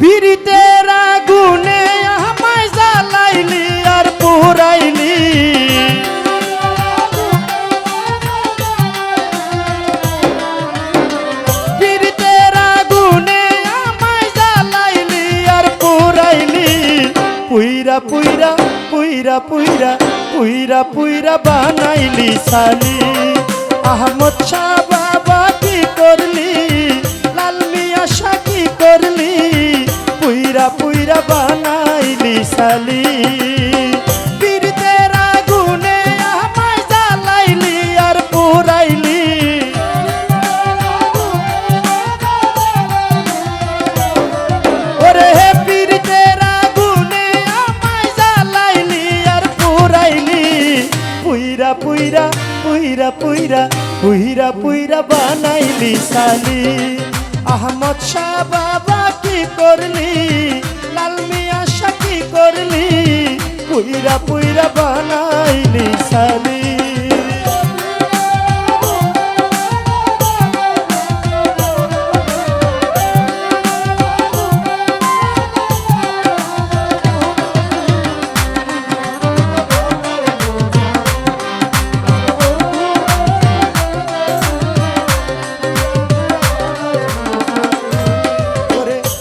পিরিতের আগুনে আমায় জ্বালাইলি আর পুরাইলি পিরিতের আগুনে আমায় জ্বালাইলি আর পুরাইলি পুইরা পুইরা পুইরা পুইরা পুইরা পুইরা বানাইলি সালি আহমদ শাহ সালি পীরিতের আগুনে আমায় জ্বালাইলি আর পুরাইলি ওরে হে পীরিতের আগুনে আমায় জ্বালাইলি আর পুরাইলি পুইরা পুইরা পুইরা পুইরা পুইরা পুইরা বানাইলি সালি আহমদ শাহ বাবা কি করলি? পুইরা পুইরা বানাইলি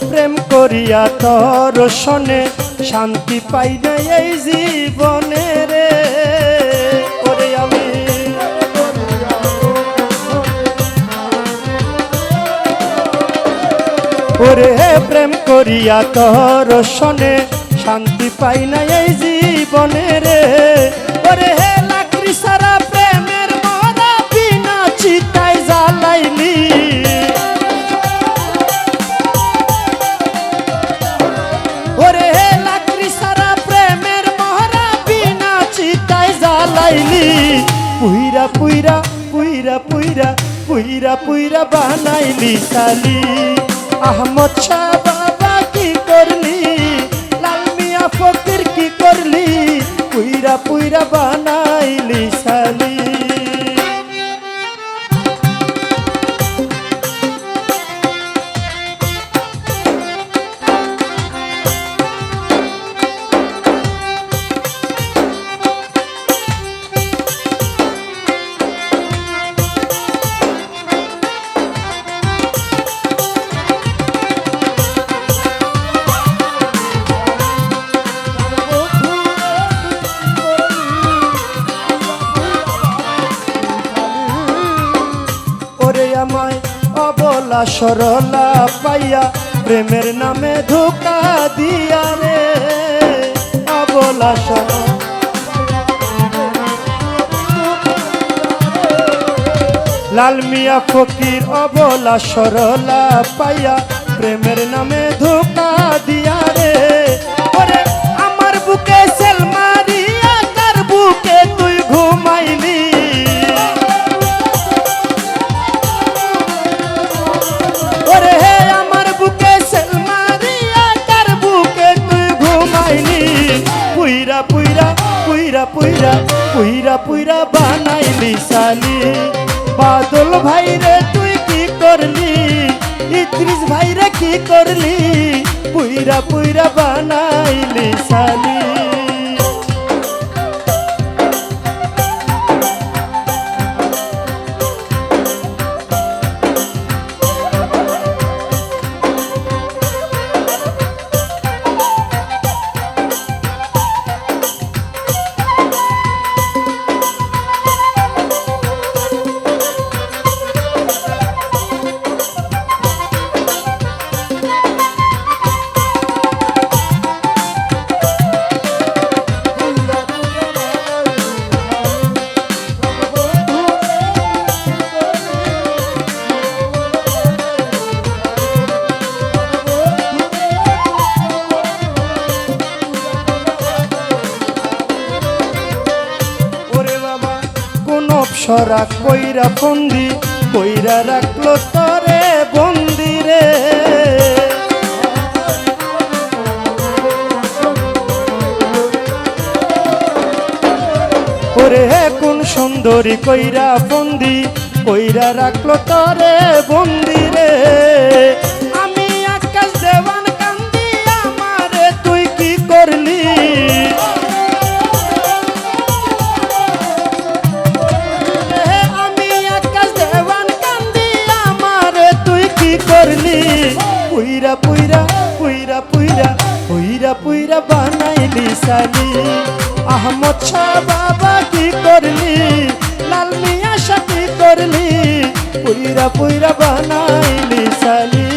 প্রেম করিয়া তোর শনে শান্তি পাই না এই জীবনে রে। ওরে আমি। ওরে প্রেম করিয়া তোর শনে, শান্তি পাই না এই জীবনে রে। ওরে পুইরা পুইরা পুইরা পুইরা পুইরা পুইরা বানাইলি সালি আহমদ শাহ বাবা কি করলি? লাল মিয়া ফকির কি করলি? পুইরা পুইরা বানাইলি অবলা সরলা পাইয়া প্রেমের নামে ধোকা দিয়া রে। অবলা সরলা। লাল মিয়া ফকির অবলা সরলা পাইয়া প্রেমের নামে ধোকা দিয়া রে। আমার বুকে পুইরা পুইরা পুইরা পুইরা পুইরা বানাইলি সালি বাদল ভাই রে তুই কি করলি? ইদ্রিস ভাই রে কি করলি? পুইরা পুইরা বানাইলি সালি অপসরা কইরা ফন্দি, কইরা রাখল তরে বন্দি রে। ওরে কোন সুন্দরী কইরা বন্দি কইরা রাখল তরে বন্দি পুইরা পুইরা বানাইলি সালি আহমদ শাহ বাবা কি করলি? লাল মিয়া শাহ কি করলি? পুইরা পুইরা বানাইলি সালি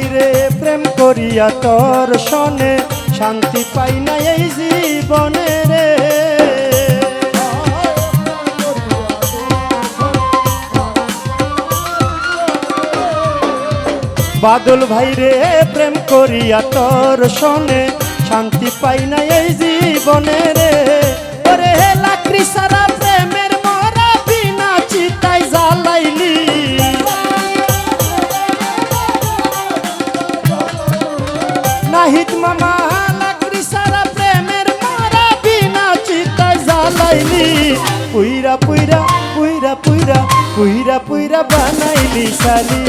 ভাইরে প্রেম করিয়া তোর সনে শান্তি পাই না এই জীবনে রে। বাদল ভাইরে প্রেম করিয়া তোর সনে শান্তি পাই না এই জীবনে রে। ওরে লাকড়ি সারা নাহিদ মামা সারা প্রেমের মারা বিনা চিতায় জ্বালাইলি। পুইরা পুইরা পুইরা পুইরা পুইরা পুইরা বানাইলি সালি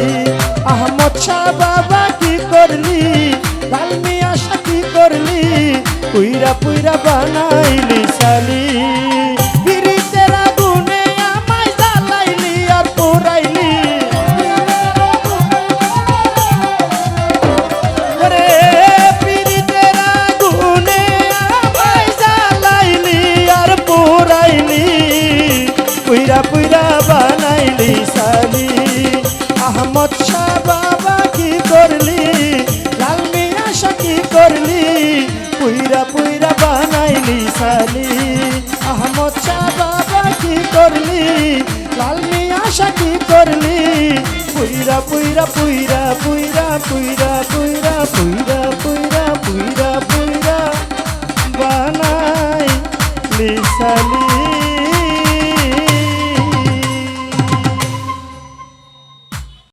আহমদ শাহ বাবা কি করলি? কালমি আশা কি করলি? পুইরা পুইরা বানাইলি সালি সাকি করলি? পুইরা পুইরা পুইরা পুইরা পুইরা পুইরা পুইরা পুইরা পুইরা পুইরা বানাই লিসালি